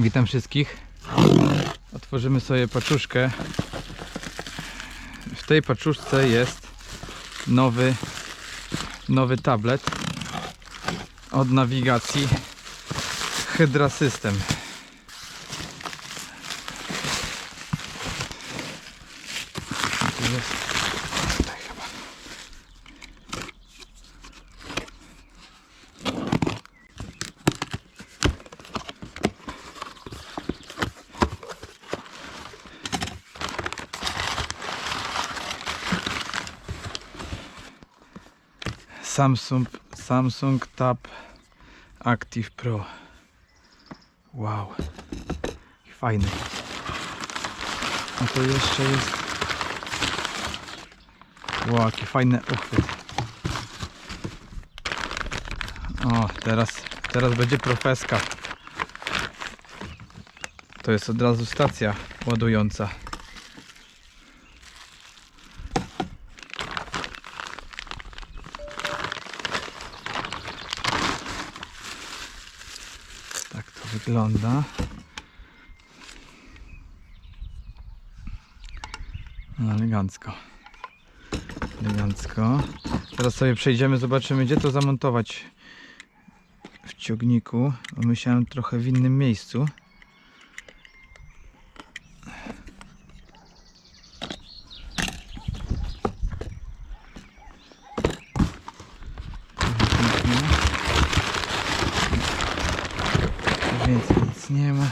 Witam wszystkich. Otworzymy sobie paczuszkę. W tej paczuszce jest nowy, nowy tablet od nawigacji Hydra System. Tu jest tutaj chyba. Samsung, Samsung Tab Active Pro. Wow. Fajny. A to jeszcze jest. Wow, jaki fajny uchwyt. O, teraz, teraz będzie profeska. To jest od razu stacja ładująca. Tak to wygląda. No, elegancko. Elegancko. Teraz sobie przejdziemy, zobaczymy gdzie to zamontować w ciągniku. Myślałem trochę w innym miejscu. Tu Więcej nic nie ma.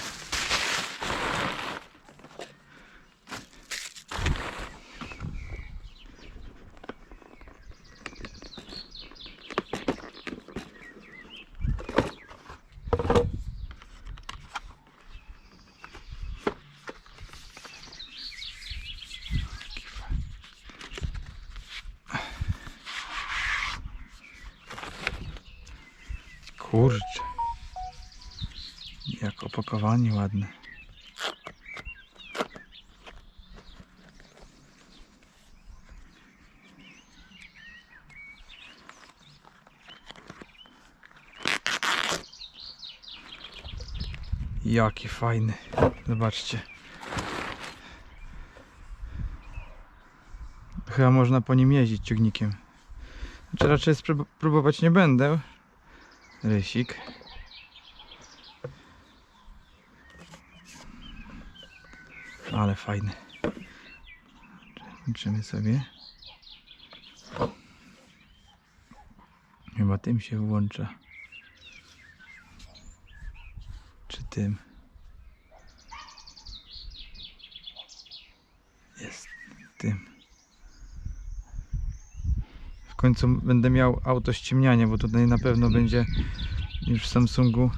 Kurczę. Jak opakowanie ładne. Jaki fajny. Zobaczcie. Chyba można po nim jeździć ciągnikiem. Znaczy raczej sprób- próbować nie będę. Rysik. Ale fajny. Włączymy sobie. Chyba tym się włącza. Czy tym? Jest tym. W końcu będę miał auto ściemnianie, bo tutaj na pewno będzie już w Samsungu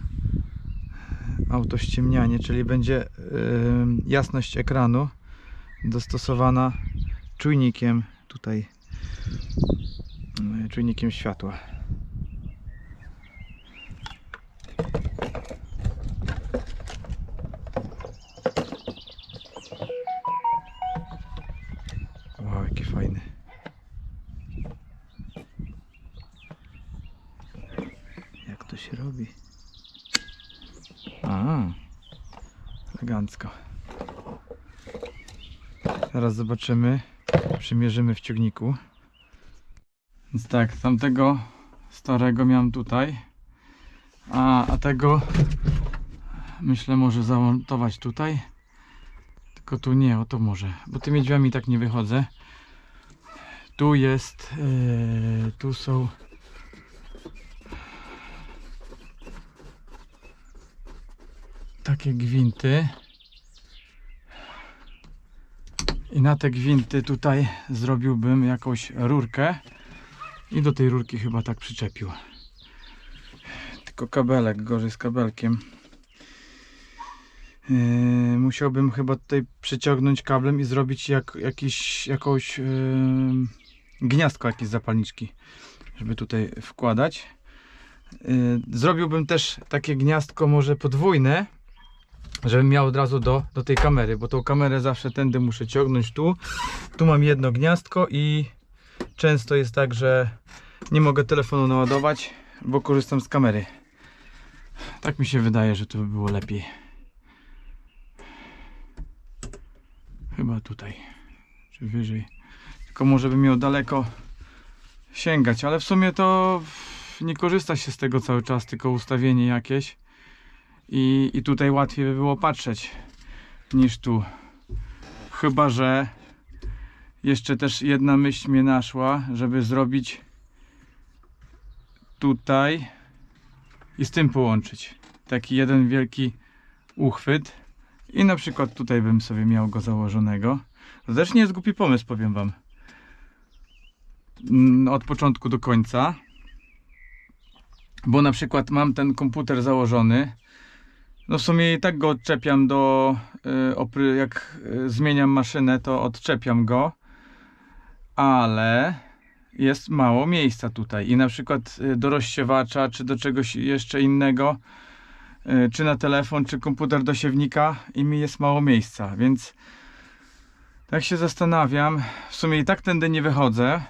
auto ściemnianie, czyli będzie jasność ekranu dostosowana czujnikiem tutaj y, czujnikiem światła. Wow. Jak to się robi? A, elegancko. Teraz zobaczymy, przymierzymy w ciągniku. Więc tak, tamtego starego miałem tutaj, a, a tego myślę może zamontować tutaj. Tylko tu nie, o to może, bo tymi drzwiami tak nie wychodzę. Tu jest, yy, tu są takie gwinty. I na te gwinty tutaj zrobiłbym jakąś rurkę i do tej rurki chyba tak przyczepił. Tylko kabelek, gorzej z kabelkiem. Yy, musiałbym chyba tutaj przyciągnąć kablem i zrobić jak, jakiś, jakąś yy, gniazdko jakieś zapalniczki, żeby tutaj wkładać. Yy, zrobiłbym też takie gniazdko może podwójne, żebym miał od razu do, do tej kamery, bo tą kamerę zawsze tędy muszę ciągnąć tu. Tu mam jedno gniazdko i często jest tak, że nie mogę telefonu naładować, bo korzystam z kamery. Tak mi się wydaje, że to by było lepiej. Chyba tutaj, czy wyżej. Tylko może bym miał daleko sięgać, ale w sumie to nie korzysta się z tego cały czas, tylko ustawienie jakieś. I, I tutaj łatwiej by było patrzeć niż tu. Chyba, że jeszcze też jedna myśl mnie naszła, żeby zrobić tutaj i z tym połączyć. Taki jeden wielki uchwyt. I na przykład tutaj bym sobie miał go założonego. Też nie jest głupi pomysł, powiem wam. Mm, Od początku do końca. Bo na przykład mam ten komputer założony. No w sumie i tak go odczepiam do. y, Jak y, zmieniam maszynę, to odczepiam go. Ale jest mało miejsca tutaj. I na przykład y, do rozsiewacza, czy do czegoś jeszcze innego, czy na telefon, czy komputer do siewnika, i mi jest mało miejsca. Więc tak się zastanawiam. W sumie i tak tędy nie wychodzę.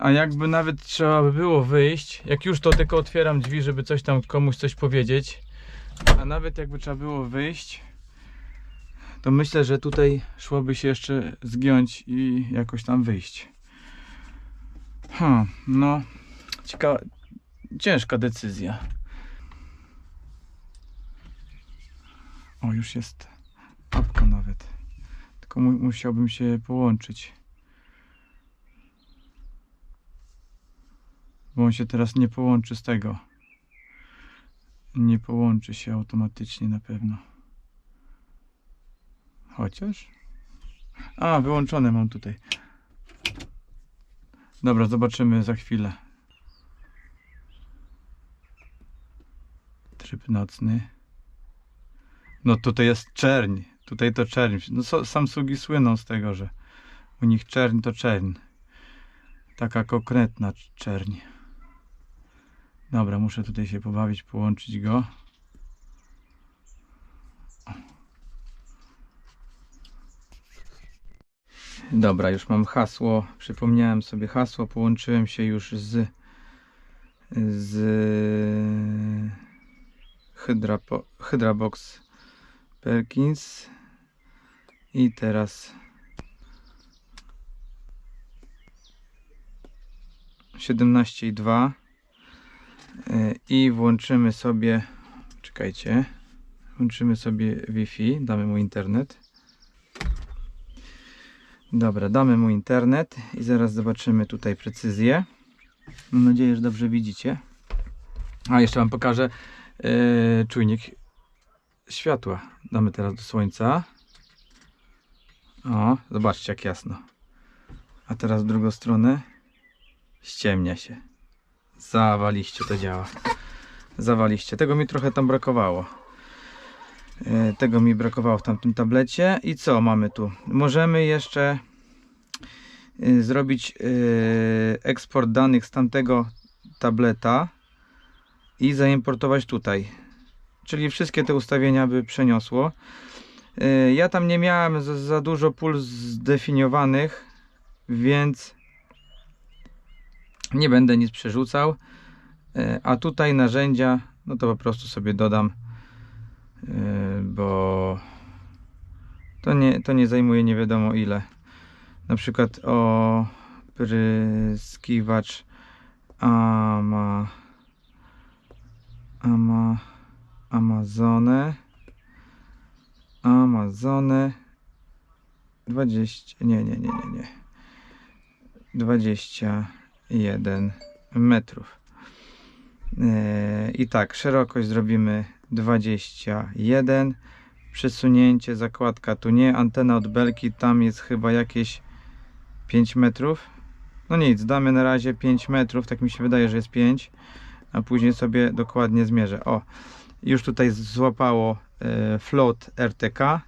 A jakby nawet trzeba by było wyjść, jak już to tylko otwieram drzwi, żeby coś tam komuś coś powiedzieć, a nawet jakby trzeba było wyjść, to myślę, że tutaj szłoby się jeszcze zgiąć i jakoś tam wyjść. Hmm, no, ciekawa, ciężka decyzja. O, już jest apka nawet. Tylko mu, musiałbym się połączyć. Bo on się teraz nie połączy z tego. Nie połączy się automatycznie na pewno. Chociaż. A, wyłączone mam tutaj. Dobra, zobaczymy za chwilę. Tryb nocny. No tutaj jest czerń. Tutaj to czerń. No Samsungi słyną z tego, że u nich czerń to czerń. Taka konkretna czerń. Dobra, muszę tutaj się pobawić, połączyć go. Dobra, już mam hasło. Przypomniałem sobie hasło, połączyłem się już z z Hydra, Hydrabox Perkins i teraz 17,2 Y, i włączymy sobie czekajcie włączymy sobie Wi-Fi damy mu internet. Dobra damy mu internet i zaraz zobaczymy tutaj precyzję. Mam nadzieję, że dobrze widzicie. A jeszcze wam pokażę yy, czujnik światła. Damy teraz do słońca. O zobaczcie jak jasno. A teraz w drugą stronę ściemnia się Zawaliście to działa. Zawaliście. Tego mi trochę tam brakowało. E, Tego mi brakowało w tamtym tablecie. I co mamy tu? Możemy jeszcze e, zrobić e, eksport danych z tamtego tableta i zaimportować tutaj. Czyli wszystkie te ustawienia by przeniosło. Ja tam nie miałem za, za dużo pól zdefiniowanych, więc nie będę nic przerzucał. E, A tutaj narzędzia, no to po prostu sobie dodam, e, bo to nie, to nie zajmuje nie wiadomo ile. Na przykład o pryskiwacz ama, ama, Amazone Amazone 20 nie nie nie nie nie 21 metrów. E, i tak szerokość zrobimy 21 przesunięcie zakładka tu nie antena od belki tam jest chyba jakieś 5 metrów. No nic damy na razie 5 metrów tak mi się wydaje że jest 5 a później sobie dokładnie zmierzę. O już tutaj złapało e, float RTK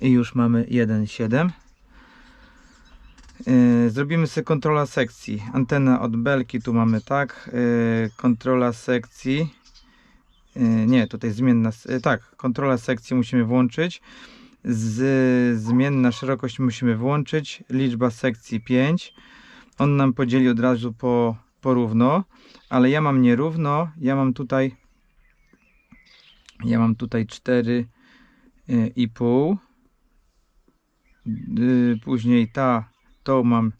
i już mamy 1.7 Yy, Zrobimy sobie kontrola sekcji. Antena od belki tu mamy tak. Yy, Kontrola sekcji. Yy, Nie, tutaj zmienna. Tak, kontrola sekcji musimy włączyć. Z, zmienna szerokość musimy włączyć. Liczba sekcji 5. On nam podzieli od razu po, porówno, ale ja mam nierówno. Ja mam tutaj. Ja mam tutaj 4 i pół. y, później ta, to mam,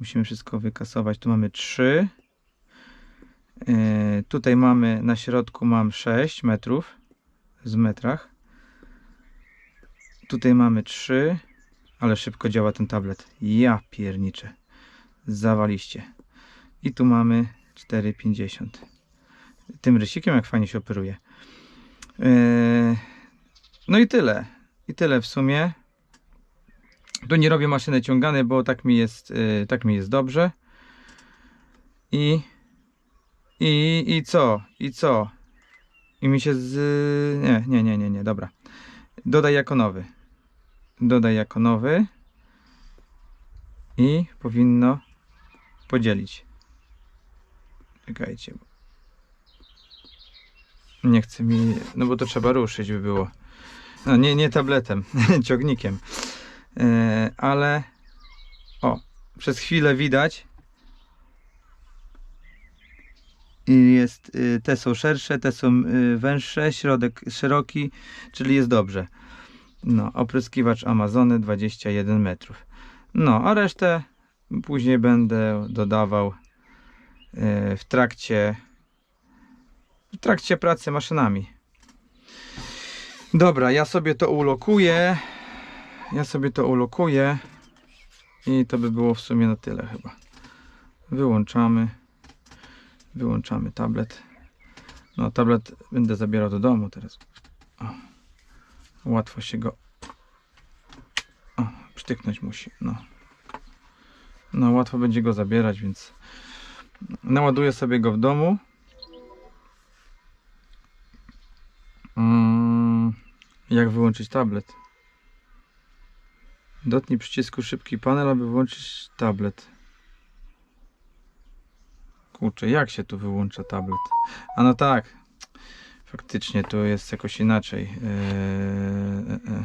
musimy wszystko wykasować, tu mamy 3. Y, tutaj mamy, na środku mam 6 metrów z metrach. Tutaj mamy 3, ale szybko działa ten tablet. Ja pierniczę. Zawaliście. I tu mamy 4,50. Tym rysikiem jak fajnie się operuje. Yy, No i tyle. I tyle w sumie. Tu nie robię maszyny ciąganej, bo tak mi jest, yy, tak mi jest dobrze. I i, i co? I co? I mi się z... Nie, nie, nie, nie, nie, dobra. Dodaj jako nowy. Dodaj jako nowy. I powinno podzielić. Czekajcie. Nie chce mi... No bo to trzeba ruszyć by było. No nie, nie tabletem, ciągnikiem. E, ale... O, przez chwilę widać, jest, y, te są szersze, te są y, węższe, środek szeroki, czyli jest dobrze. No, opryskiwacz Amazony 21 metrów. No, a resztę później będę dodawał y, w trakcie w trakcie pracy maszynami. Dobra, ja sobie to ulokuję. Ja sobie to ulokuję. I to by było w sumie na tyle chyba. Wyłączamy. Wyłączamy tablet. No, tablet będę zabierał do domu teraz. O. Łatwo się go. O, przytyknąć musi. No. No, łatwo będzie go zabierać, więc naładuję sobie go w domu. Mm, jak wyłączyć tablet? Dotknij przycisku szybki panel, aby wyłączyć tablet. Kurczę, jak się tu wyłącza tablet? A no tak. Faktycznie tu jest jakoś inaczej. Eee, e.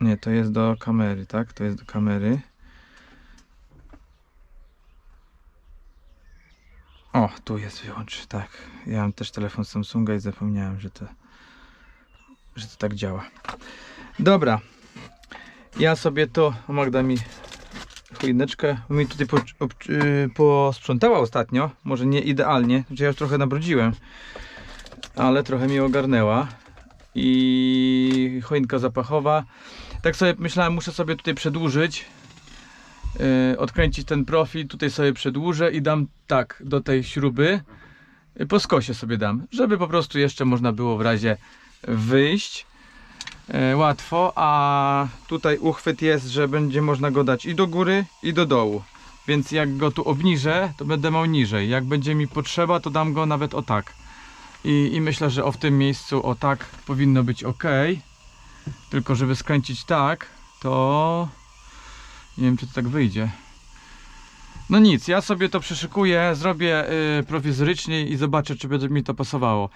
Nie, to jest do kamery, tak? To jest do kamery. O, tu jest wyłącz, tak. Ja mam też telefon Samsunga i zapomniałem, że to, że to tak działa. Dobra. Ja sobie to, Magda mi choineczkę mi tutaj po, ob, yy, posprzątała ostatnio. Może nie idealnie, znaczy ja już trochę nabrudziłem, ale trochę mi ogarnęła. I choinka zapachowa. Tak sobie myślałem, muszę sobie tutaj przedłużyć. Yy, odkręcić ten profil, tutaj sobie przedłużę i dam tak do tej śruby. Yy, po skosie sobie dam, żeby po prostu jeszcze można było w razie wyjść e, łatwo, a tutaj uchwyt jest, że będzie można go dać i do góry, i do dołu. Więc jak go tu obniżę, to będę miał niżej. Jak będzie mi potrzeba, to dam go nawet o tak. I, i myślę, że o w tym miejscu o tak powinno być ok. Tylko żeby skręcić tak, to nie wiem czy to tak wyjdzie. No nic, ja sobie to przyszykuję, zrobię y, prowizorycznie i zobaczę czy będzie mi to pasowało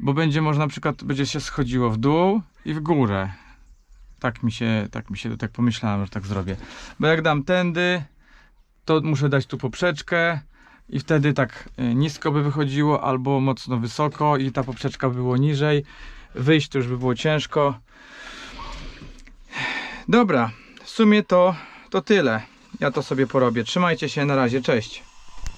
bo będzie można na przykład będzie się schodziło w dół i w górę. Tak mi się, tak mi się, tak pomyślałem, że tak zrobię. Bo jak dam tędy, to muszę dać tu poprzeczkę i wtedy tak y, nisko by wychodziło albo mocno wysoko i ta poprzeczka by było niżej. Wyjść to już by było ciężko. Dobra, w sumie to, to tyle. Ja to sobie porobię. Trzymajcie się, na razie, cześć.